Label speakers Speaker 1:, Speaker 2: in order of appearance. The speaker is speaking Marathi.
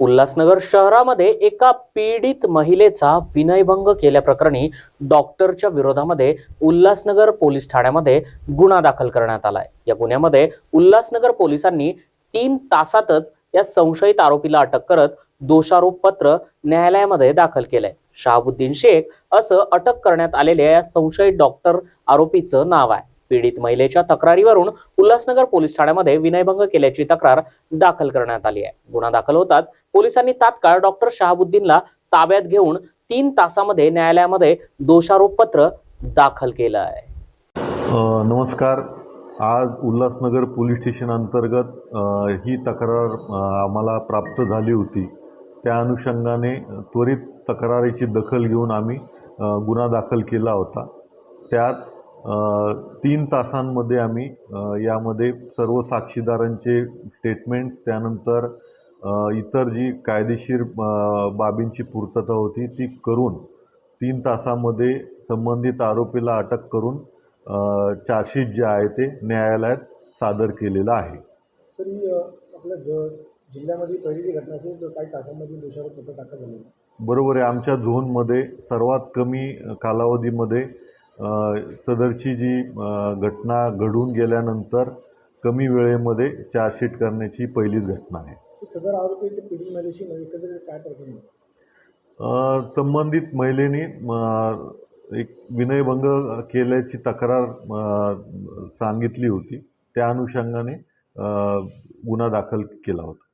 Speaker 1: उल्हासनगर शहरामध्ये एका पीडित महिलेचा विनयभंग केल्याप्रकरणी डॉक्टरच्या विरोधामध्ये उल्हासनगर पोलीस ठाण्यामध्ये गुन्हा दाखल करण्यात आलाय. या गुन्ह्यामध्ये उल्हासनगर पोलिसांनी तीन तासातच या संशयित आरोपीला अटक करत दोषारोप पत्र न्यायालयामध्ये दाखल केलंय. शहाबुद्दीन शेख असं अटक करण्यात आलेल्या या संशयित डॉक्टर आरोपीचं नाव आहे. पीडित महिलेच्या तक्रारीवरून उल्हासनगर पोलीस ठाण्यामध्ये विनयभंग केल्याची तक्रार दाखल करण्यात आली आहे. गुन्हा दाखल होताच पोलिसांनी तात्काळ डॉक्टर शहाबुद्दीनला ताब्यात घेऊन तीन तासामध्ये न्यायालयामध्ये दोषारोपपत्र दाखल केलं आहे.
Speaker 2: नमस्कार. आज उल्हासनगर पोलीस स्टेशन अंतर्गत ही तक्रार आम्हाला प्राप्त झाली होती. त्या अनुषंगाने त्वरित तक्रारीची दखल घेऊन आम्ही गुन्हा दाखल केला होता. त्यात तीन तासांमध्ये आम्ही यामध्ये सर्व साक्षीदारांचे स्टेटमेंट्स त्यानंतर इतर जी कायदेशीर बाबींची पूर्तता होती ती करून तीन तासामध्ये संबंधित आरोपीला अटक करून चार्जशीट जे आहे ते न्यायालयात सादर केलेलं आहे
Speaker 3: आपल्या जिल्ह्यामध्ये पहिली जी घटना असेल तर काही तासांमध्ये दोषारोप पत्र दाखल झालेलं.
Speaker 2: बरोबर आहे आमच्या झोनमध्ये सर्वात कमी कालावधीमध्ये सदरची जी घटना घडून गेल्यानंतर कमी वेळेमध्ये चार्जशीट करण्याची पहिलीच घटना आहे.
Speaker 3: सदर आरोपी काय
Speaker 2: संबंधित महिलेने एक विनयभंग केल्याची तक्रार सांगितली होती. त्या अनुषंगाने गुन्हा दाखल केला होता.